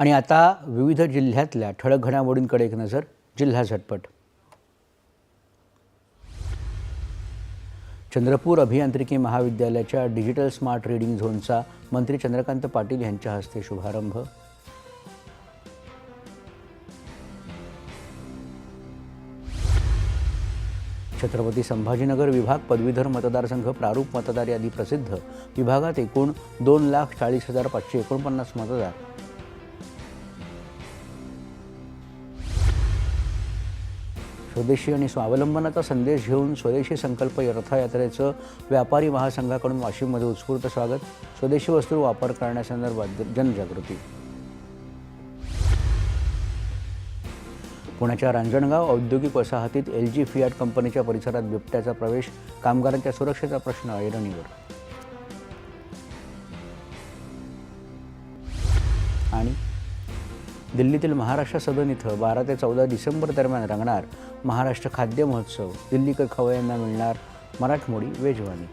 आणि आता विविध जिल्ह्यातल्या ठळक घडामोडींकडे एक नजर जिल्हा झटपट. चंद्रपूर अभियांत्रिकी महाविद्यालयाच्या डिजिटल स्मार्ट रीडिंग झोनचा मंत्री चंद्रकांत पाटील यांच्या हस्ते शुभारंभ. छत्रपती संभाजीनगर विभाग पदवीधर मतदारसंघ प्रारूप मतदार यादी प्रसिद्ध. विभागात एकूण दोन लाख चाळीस हजार पाचशे एकोणपन्नास मतदार. स्वदेशी आणि स्वावलंबनाचा संदेश घेऊन स्वदेशी संकल्प रथयात्रेचं व्यापारी महासंघाकडून वाशिममध्ये उत्स्फूर्त स्वागत. स्वदेशी वस्तू वापर करण्यासंदर्भात जनजागृती. पुण्याच्या रांजणगाव औद्योगिक वसाहतीत एल जी फियाट कंपनीच्या परिसरात बिबट्याचा प्रवेश कामगारांच्या सुरक्षेचा प्रश्न ऐरणीवर. आणि दिल्लीतील महाराष्ट्र सदन इथं बारा ते चौदा डिसेंबर दरम्यान रंगणार महाराष्ट्र खाद्य महोत्सव. दिल्लीकर खवय्यांना मिळणार मराठमोडी वेजवानी